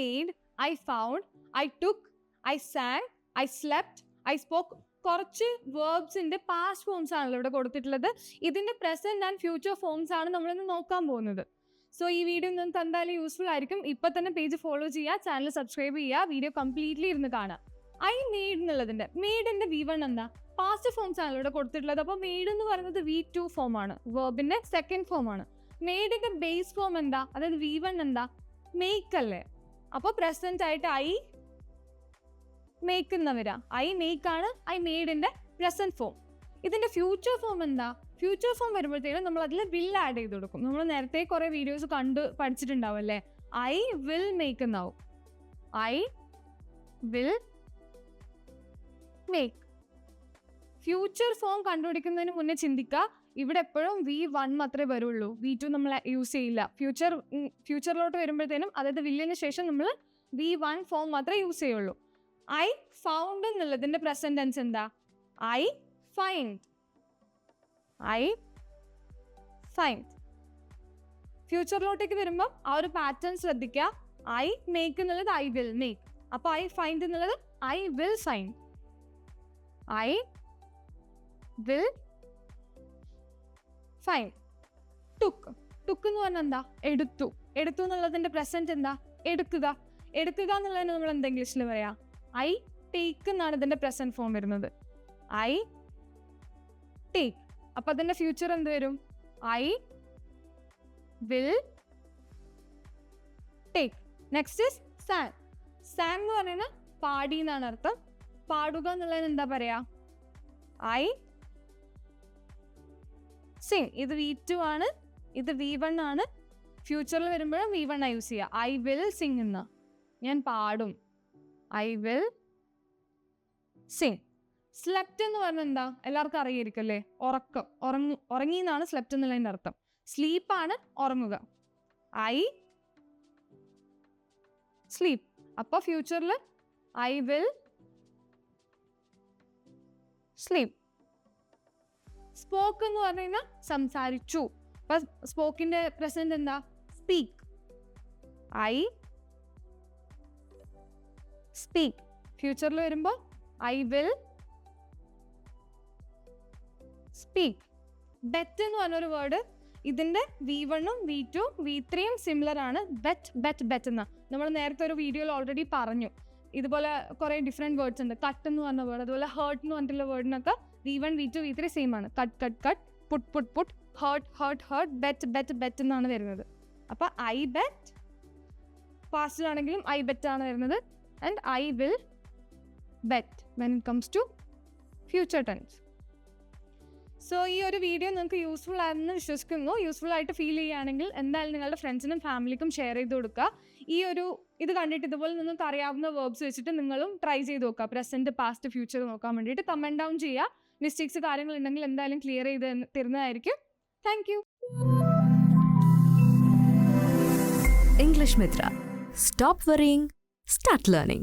Made I found I took I sang I slept I spoke കുറച്ച് വേർബ്സിന്റെ past forms ആണല്ലോ ഇവിടെ കൊടുത്തിട്ടുള്ളത്. ഇതിന്റെ പ്രസന്റ് ആൻഡ് ഫ്യൂച്ചർ ഫോംസ് ആണ് നമ്മളിന്ന് നോക്കാൻ പോകുന്നത്. സോ ഈ വീഡിയോ നിങ്ങൾക്ക് എന്തായാലും യൂസ്ഫുൾ ആയിരിക്കും. ഇപ്പൊ തന്നെ പേജ് ഫോളോ ചെയ്യുക ചാനൽ സബ്സ്ക്രൈബ് ചെയ്യുക വീഡിയോ കംപ്ലീറ്റ്ലി ഇരുന്ന് കാണുക. ഐ മെയ്ഡ് എന്നുള്ളതിന്റെ മെയ്ഡിന്റെ വി വൺ എന്താ? പാസ്റ്റ് ഫോംസ് ആണല്ലോ ഇവിടെ കൊടുത്തിട്ടുള്ളത്. അപ്പോൾ മെയ്ഡ് എന്ന് പറയുന്നത് വി ടു ഫോം ആണ്. വേർബിന്റെ സെക്കൻഡ് ഫോം ആണ്. മെയ്ഡിന്റെ ബേസ് ഫോം എന്താ? അതായത് വി വൺ എന്താ? മേക്ക് അല്ലേ? അപ്പോൾ പ്രസന്റ് ആയിട്ട് ഐ മേക്കുന്നവരാ ഐ മേക്ക് ആണ് ഐ മെയ്ഡിന്റെ പ്രസന്റ് ഫോം ഇതിന്റെ ഫ്യൂച്ചർ ഫോം എന്താ? ഫ്യൂച്ചർ ഫോം വരുമ്പോഴത്തേക്കും നമ്മൾ അതിൽ വിൽ ആഡ് ചെയ്ത് കൊടുക്കും. നമ്മൾ നേരത്തെ കുറേ വീഡിയോസ് കണ്ട് പഠിച്ചിട്ടുണ്ടാവും അല്ലേ? ഐ വിൽ മേക്ക് എന്നാവും I will make future form കണ്ടുപിടിക്കുന്നതിന് മുന്നേ ചിന്തിക്കുക. ഇവിടെ എപ്പോഴും വി വൺ മാത്രമേ വരുള്ളൂ. വി ടു നമ്മൾ യൂസ് ചെയ്യില്ല. ഫ്യൂച്ചർ ഫ്യൂച്ചറിലോട്ട് വരുമ്പോഴത്തേനും അതായത് വില്ലിന് ശേഷം നമ്മൾ വി വൺ ഫോം മാത്രമേ യൂസ് ചെയ്യുള്ളൂ. ഐ ഫൗണ്ട് എന്നുള്ളതിന്റെ പ്രസന്റ് ടെൻസ് എന്താ? ഐ ഫൈൻഡ് ഐ ഫൈൻഡ് ഫ്യൂച്ചറിലോട്ടേക്ക് വരുമ്പം ആ ഒരു പാറ്റേൺ ശ്രദ്ധിക്കുക. ഐ മേക്ക് എന്നുള്ളത് ഐ വിൽ മേക്ക് അപ്പോൾ ഐ ഫൈൻഡ് എന്നുള്ളത് I will find I will find took took എന്ന് പറഞ്ഞാൽ എന്താ? എടുത്തു. എടുത്തു എന്നുള്ളതിന്റെ പ്രസന്റ് എന്താ? എടുക്കുക. എടുക്കുക എന്നുള്ളതിന് നമ്മൾ എന്താ ഇംഗ്ലീഷിൽ പറയാ? ഐ ടേക്ക് എന്നാണ് ഇതിന്റെ പ്രസന്റ് ഫോം വരുന്നത്. ഐ ടേക്ക് അപ്പൊ അതിന്റെ ഫ്യൂച്ചർ എന്ത് വരും? I will take next is sang sang എന്ന് പറയുന്നത് പാടി എന്നാണ് അർത്ഥം. പാടുക എന്നുള്ളതിന് എന്താ പറയാ? ഐ സിങ് ഇത് വി ടു ആണ് ഇത് വി വൺ ആണ്. ഫ്യൂച്ചറിൽ വരുമ്പോഴും വി വൺ യൂസ് ചെയ്യുക ഐ വിൽ സിങ് എന്ന് ഞാൻ പാടും. ഐ വിൽ സിംഗ് സ്ലെപ്റ്റ് എന്ന് പറഞ്ഞാൽ എന്താ? എല്ലാവർക്കും അറിയായിരിക്കും അല്ലേ ഉറക്കം. ഉറങ്ങു ഉറങ്ങി എന്നാണ് സ്ലെപ്റ്റ് എന്നുള്ളതിന്റെ അർത്ഥം. സ്ലീപ്പാണ് ഉറങ്ങുക. ഐ സ്ലീപ്പ് അപ്പോൾ ഫ്യൂച്ചറിൽ ഐ വിൽ സ്ലീപ്പ് സ്പോക്ക് എന്ന് പറഞ്ഞു കഴിഞ്ഞാൽ സംസാരിച്ചു. അപ്പൊ സ്പോക്കിന്റെ പ്രസന്റ് എന്താ? സ്പീക്ക് ഐ സ്പീക്ക് ഫ്യൂച്ചറിൽ വരുമ്പോ ഐ വിൽ സ്പീക്ക് ബെറ്റ് എന്ന് പറഞ്ഞൊരു വേർഡ് ഇതിന്റെ വി വണ്ണും വി ടു വി ത്രീയും സിമിലർ ആണ്. ബെറ്റ് ബെറ്റ് ബെറ്റ് എന്ന്. നമ്മൾ നേരത്തെ ഒരു വീഡിയോയിൽ ഓൾറെഡി പറഞ്ഞു. ഇതുപോലെ കുറേ ഡിഫറെന്റ് വേർഡ്സ് ഉണ്ട്. കട്ട് എന്ന് പറഞ്ഞ വേർഡ് അതുപോലെ ഹേർട്ട് എന്ന് പറഞ്ഞിട്ടുള്ള വേർഡിനൊക്കെ V one V two V three same ആണ്. Cut cut cut put put put hurt hurt hurt bet bet bet എന്നാണ് വരുന്നത്. അപ്പോൾ ഐ ബെറ്റ് പാസ്റ്റിലാണെങ്കിലും ഐ ബെറ്റ് ആണ് വരുന്നത്. And I will bet when it comes to future tense so ഈ ഒരു video നിങ്ങൾക്ക് യൂസ്ഫുൾ ആണെന്ന് വിശ്വസിക്കുന്നു. യൂസ്ഫുൾ ആയിട്ട് ഫീൽ ചെയ്യുകയാണെങ്കിൽ എന്തായാലും നിങ്ങളുടെ ഫ്രണ്ട്സിനും ഫാമിലിക്കും ഷെയർ ചെയ്ത് കൊടുക്കുക. ഈ ഒരു ഇത് കണ്ടിട്ട് ഇതുപോലെ നിങ്ങൾക്ക് അറിയാവുന്ന വേർബ്സ് വെച്ചിട്ട് നിങ്ങളും ട്രൈ ചെയ്ത് നോക്കുക. പ്രസന്റ് പാസ്റ്റ് ഫ്യൂച്ചർ നോക്കാൻ വേണ്ടിയിട്ട് കമന്റ് ഡൗൺ ചെയ്യുക. മിസ്റ്റേക്സ് കാര്യങ്ങൾ ഉണ്ടെങ്കിൽ എന്തായാലും ക്ലിയർ ചെയ്ത് തരുന്നതായിരിക്കും. Thank you English Mitra stop worrying start learning.